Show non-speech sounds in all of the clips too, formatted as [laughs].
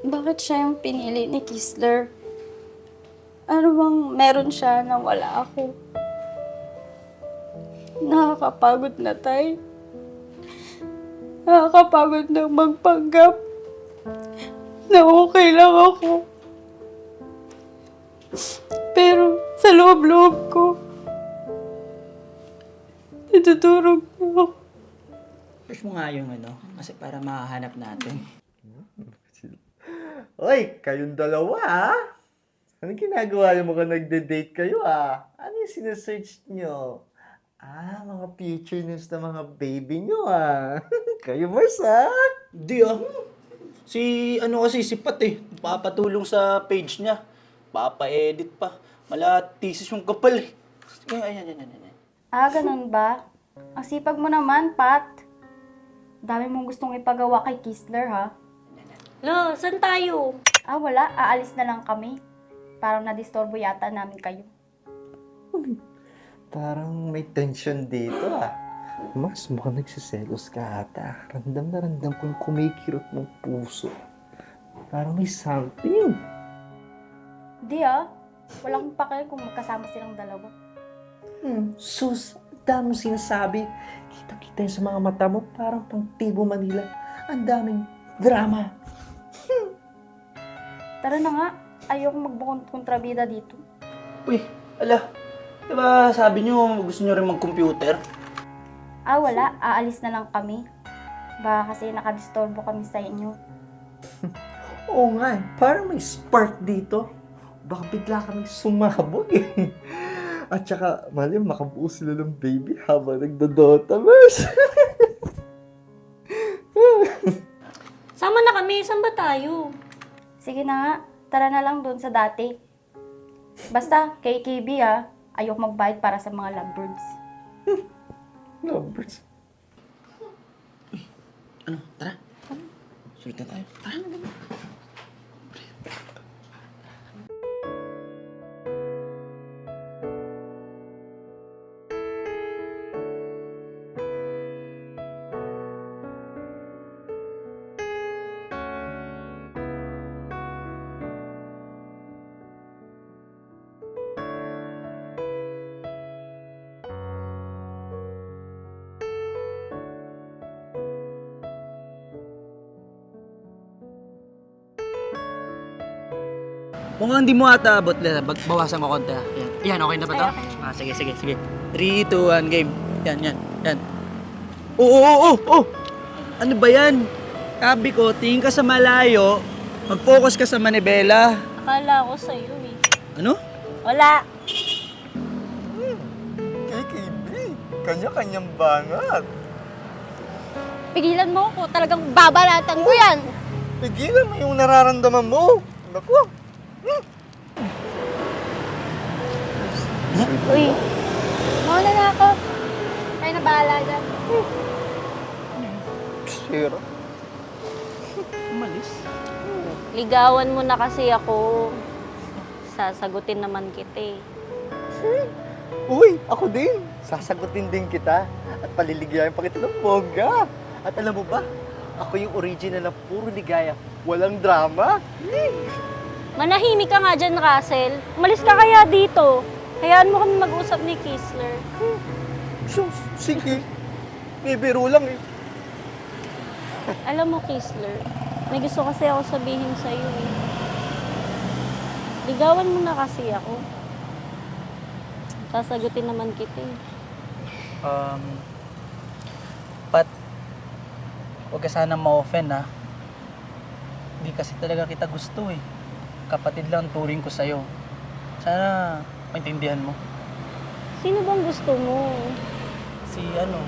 bakit siya yung pinili ni Kisler? Ano bang meron siya na wala ako? Nakakapagod na tay. Nakakapagod na magpanggap na okay lang ako. Pero sa loob-loob ko, natutulog na ako. Push mo nga yung ano, kasi para makahanap natin. Oy, kayong dalawa ah. Ano ginagawa niyo mga nagde-date kayo ah? Ano yung sinesearch nyo? Ah, mga future news na mga baby nyo ah. [laughs] kayo Mars ah. Di ah. Si ano kasi si Pat eh, papatulong sa page niya. Papa-edit pa. Mala thesis yung kapal eh. Ayan, ayan, ayan, ayan, ayan. Ah, ganun ba? Ang sipag mo naman, Pat. Dami mong gustong ipagawa kay Kisler, ha? Lo, saan tayo? Ah, wala. Aalis na lang kami. Parang nadistorbo yata namin kayo. [laughs] Parang may tension dito ah. Mars, mukhang nagsiselos ka ata. Randam na randam kong kumikirot ng puso. Parang may something. Di ah. Wala akong pakil kung magkasama silang dalawa. Hmm, sus, ang dami mong sinasabi. Kita-kita yun sa mga mata mo, parang pang Tibo Manila. Ang daming drama. Tara na nga. Ayoko magbukong kontrabida dito. Uy, ala. Diba sabi niyo gusto niyo rin mag-computer? Ah, wala. Aalis na lang kami. Baka kasi nakadistorbo kami sa inyo. [laughs] Oo nga, eh, parang may spark dito. Baka bigla kami sumabog eh. [laughs] At saka, mali, makabuo sila ng baby habang nagdodota, Mars. [laughs] Sama na kami, saan ba tayo? Sige na nga. Tara na lang doon sa dati. Basta, kay KB ah. Ayoko magbayad para sa mga lovebirds. [laughs] Numbers. Ano, tara. Sulit na tayo. Tara. Mukhang hindi mo ata abot Bawasan ko konti ah. Yan. Yan, okay na ba to? Ah, sige, sige, sige. 3, 2, 1, game. Yan, yan, yan. Oo, oo, oo, oo. Ano ba yan? Sabi ko, tingin ka sa malayo, mag-focus ka sa manibela. Akala ko sa'yo eh. Ano? Wala. Kay KB, kanya-kanyang banat. Pigilan mo ako, talagang babalatan ko yan. Pigilan mo yung nararamdaman mo. Naku, Uy, mauna na ako. Kaya na bahala dyan. Sira. Umalis. Ligawan mo na kasi ako. Sasagutin naman kita eh. Uy, ako din. Sasagutin din kita. At paliligayan pa kita ng bongga. At alam mo ba, ako yung original na puro ligaya. Walang drama. Manahimik ka nga dyan, Russell. Umalis ka kaya dito. Hayaan mo kami mag-usap ni Kisler. Sus, sige. Bibiro lang eh. Alam mo, Kisler, may gusto kasi ako sabihin sa'yo eh. Ligawan mo na kasi ako. Sasagutin naman kita eh. Um, Pat, huwag ka sana ma-offend ha. Hindi kasi talaga kita gusto eh. Kapatid lang ang turing ko sa'yo. Sana maintindihan mo. Sino bang gusto mo? Si ano,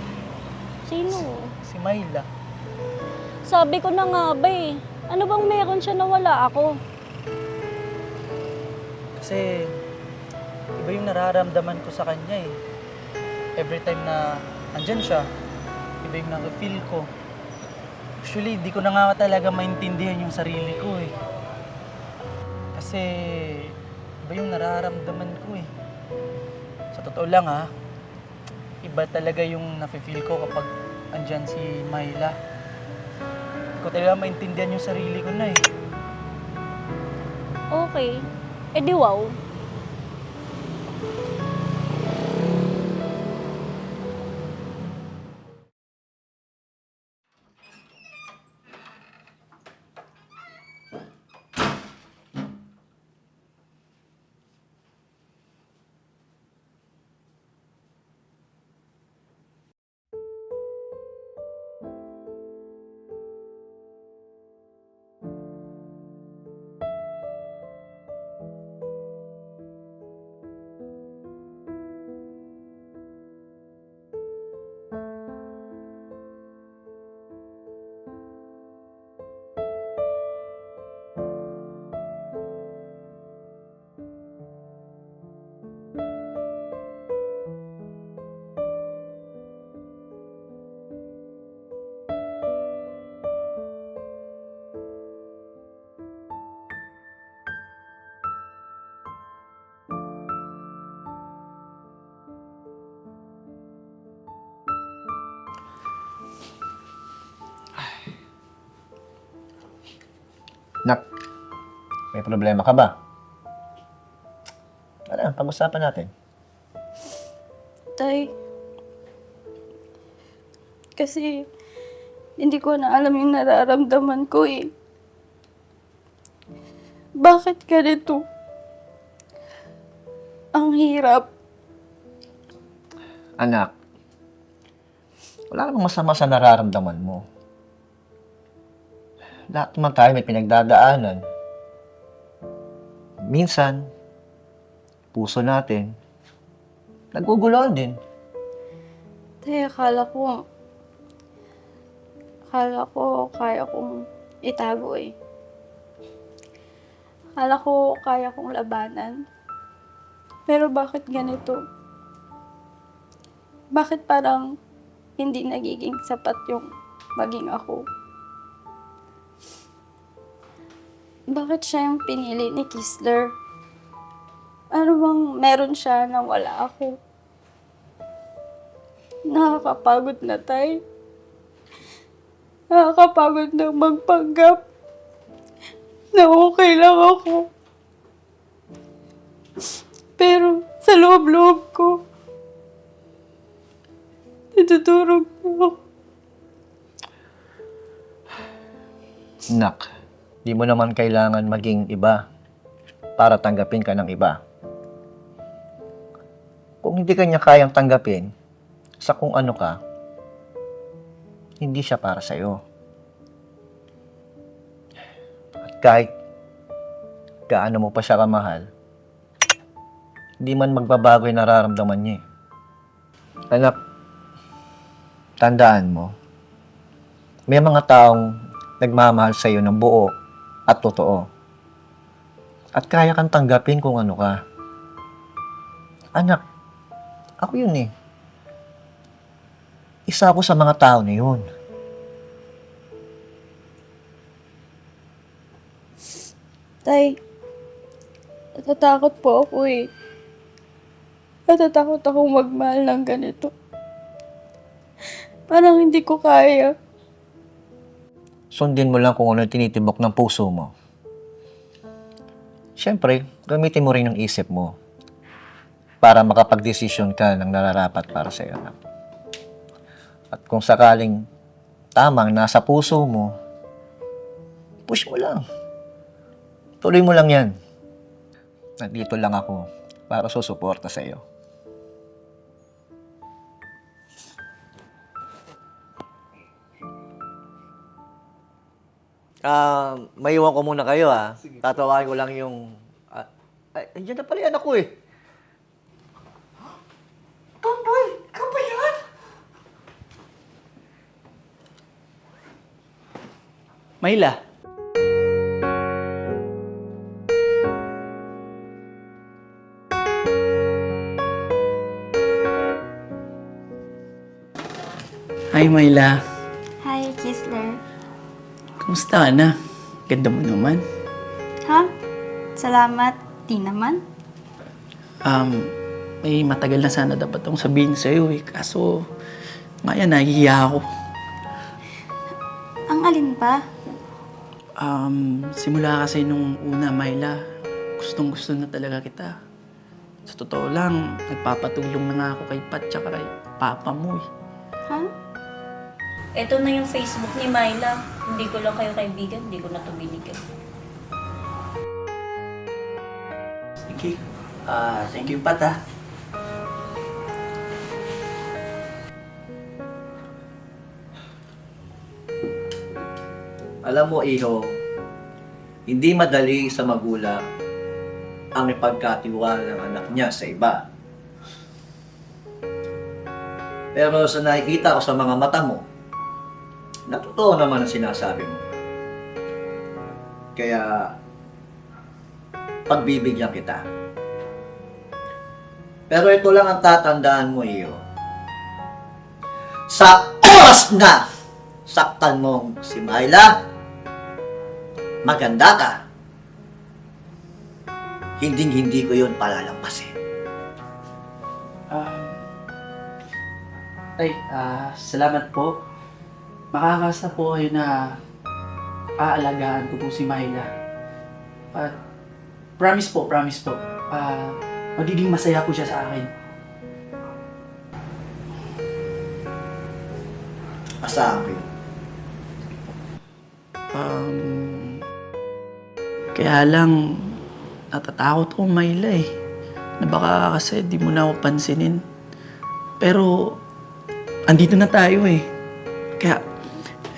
Sino? si Myla. Sabi ko na nga ba eh. Ano bang meron siya na wala ako? Kasi iba yung nararamdaman ko sa kanya eh. Every time na andyan siya, iba yung nakifeel ko. Actually, di ko na nga talaga maintindihan yung sarili ko eh. Kasi iba yung nararamdaman ko eh. Sa totoo lang ha, iba talaga yung nafe-feel ko kapag andyan si Myla. Hindi ko talaga maintindihan yung sarili ko na eh. Okay. Eh di wow. May problema ka ba? Ano, pag-usapan natin. Tay, kasi hindi ko na alam yung nararamdaman ko eh. Bakit ganito? Ang hirap. Anak, wala namang masama sa nararamdaman mo. Lahat naman tayo may pinagdadaanan. Minsan, puso natin, naguguluhan din. Tay, akala ko, akala ko kaya kong itago eh. Akala ko kaya kong labanan. Pero bakit ganito? Bakit parang hindi nagiging sapat yung maging ako? Bakit siya yung pinili ni Kisler? Ano bang meron siya na wala ako? Nakakapagod na tay. Nakakapagod na magpanggap na okay lang ako. Pero sa loob-loob ko, natutulog na ako. Nak, di mo naman kailangan maging iba para tanggapin ka ng iba. Kung hindi ka niya kayang tanggapin sa kung ano ka, hindi siya para sa'yo. At kahit gaano mo pa siya kamahal, hindi man magbabago yung nararamdaman niya. eh. Anak, tandaan mo, may mga taong nagmamahal sa iyo ng buo at totoo. At kaya kang tanggapin kung ano ka. Anak, ako yun eh. Isa ako sa mga tao na yun. Tay, natatakot po ako eh. Natatakot akong magmahal ng ganito. Parang hindi ko kaya. Sundin mo lang kung ano tinitibok ng puso mo. Siyempre, gamitin mo rin ang isip mo para makapag-desisyon ka ng nararapat para sa iyo. At kung sakaling tamang nasa puso mo, push mo lang. Tuloy mo lang yan. Nandito lang ako para susuporta sa iyo. Ah, may iwan ko muna kayo ah. Tatawakin ko lang yung... Ah, ay, andyan na pala yung anak ko eh. Tomboy! Ikaw ba yan? Mayla. Hi, Mayla. Kumusta ka na? Ganda mo naman. Ha? Salamat. Di naman. Um, may matagal na sana dapat akong sabihin sa'yo eh. Kaso, maya nahihiya ako. Ang alin pa? Um, simula kasi nung una, Myla, gustong gusto na talaga kita. Sa totoo lang, nagpapatulong na nga ako kay Pat tsaka kay Papa mo eh. Ha? Ito na yung Facebook ni Myla. Hindi ko lang kayo kaibigan, hindi ko na ito binigay. Sige. Ah, thank you Pat ah. Alam mo, Iho, hindi madali sa magulang ang ipagkatiwala ng anak niya sa iba. Pero sa nakikita ko sa mga mata mo, totoo naman ang sinasabi mo. Kaya, pagbibigyan kita. Pero ito lang ang tatandaan mo, Iyo. Sa oras na saktan mo si Myla, maganda ka. Hinding-hindi ko yun palalampasin. Um, ay, ah, salamat po. Makakasta po kayo na aalagaan ko po si Myla. At promise po, promise po. Ah, magiging masaya po siya sa akin. Ko yun. Um, kaya lang, natatakot ko Myla eh. Na baka kasi di mo na ako pansinin. Pero, andito na tayo eh. Kaya,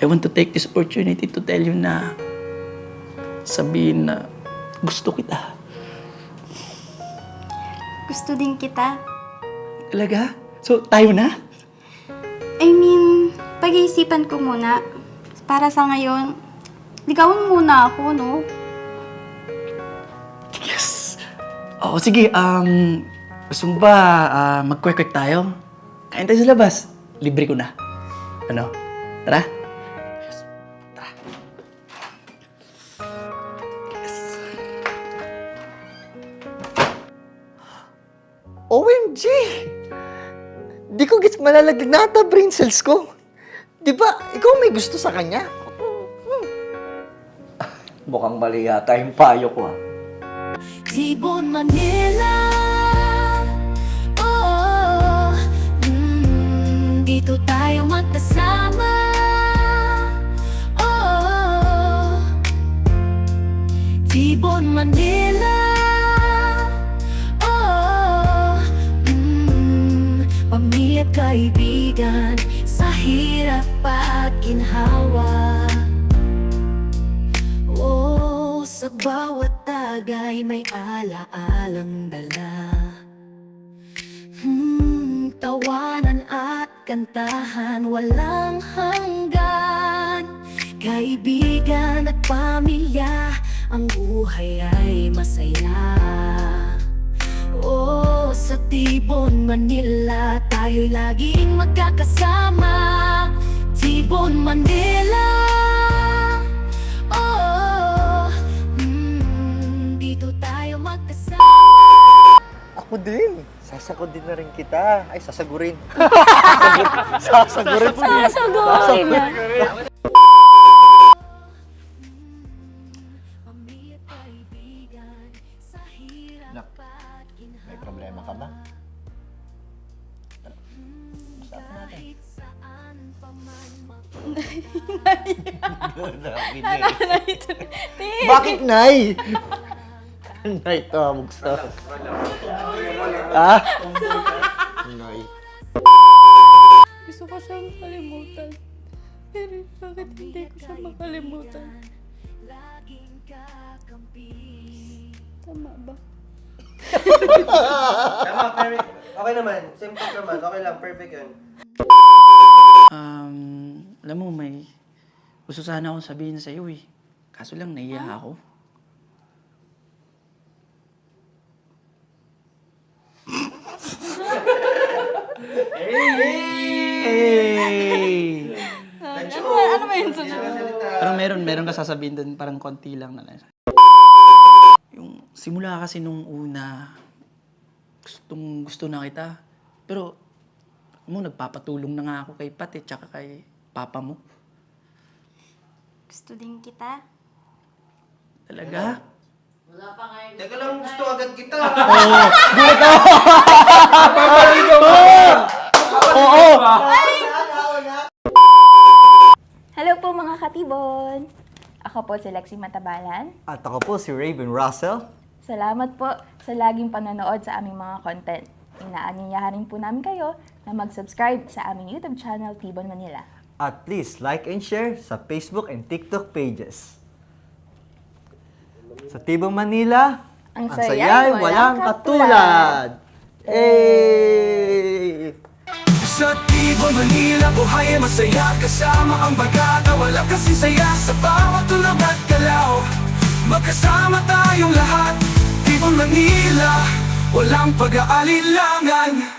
I want to take this opportunity to tell you na sabihin na gusto kita. Gusto din kita. Talaga? So, tayo na? I mean, pag-iisipan ko muna. Para sa ngayon, ligawan muna ako, no? Yes! Oo, sige. Um, gusto mo ba ah, mag-quick-quick tayo? Kain tayo sa labas. Libre ko na. Ano? Tara? Malalaglag na ata brain cells ko. Di ba, ikaw may gusto sa kanya? [laughs] Mukhang mali yata yung payo ko ah. Tibon, Manila Oh, mm, dito tayo magkasama Oh, Tibon, Manila kaibigan Sa hirap at ginhawa. Oh, sa bawat tagay may alaalang dala. Hmm, tawanan at kantahan walang hanggan. Kaibigan at pamilya, ang buhay ay masaya. Oh, sa Tibon, Manila, tayo'y laging magkakasama Tibon, Manila Oh, mm, dito tayo magkasama Ako din. Sasakod din na rin kita. Ay, sasagurin. [laughs] Sasagurin. Sasagurin. Sasagurin na. Pamilya Kahit saan pa man Bakit, Nay? Nay, to, bugso. Ah? Nay. Gusto ko siyang makalimutan. Pero bakit hindi ko siya makalimutan? Laging kakampi Tama ba? Tama, perfect. Okay naman. Simple naman. Okay lang. Perfect yun. Um, alam mo, may gusto sana akong sabihin sa iyo eh. Kaso lang, naiya ako. Hey! Ano ba, ano ba yun susunod? Pero meron, meron ka sasabihin doon, parang konti lang na lang. Yung simula kasi nung una, gustong gusto na kita. Pero, mo, nagpapatulong na nga ako kay Pat eh, tsaka kay Papa mo. Gusto din kita. Talaga? Teka lang, gusto agad kita. [laughs] Oo! Hello po mga katibon! Ako po si Lexie Matabalan. At ako po si Raven Russell. Salamat po sa laging panonood sa aming mga content. Inaanyayahan rin po namin kayo na mag-subscribe sa aming YouTube channel, Tibon Manila. At please like and share sa Facebook and TikTok pages. Sa Tibong Manila, Ang ang saya'y saya'y walang walang katulad! Hey! Sa Tibo, Manila, buhay ay masaya Kasama ang bagata, wala kasi saya Sa bawat tulog at galaw Magkasama tayong lahat Tibo, Manila, walang pag-aalilangan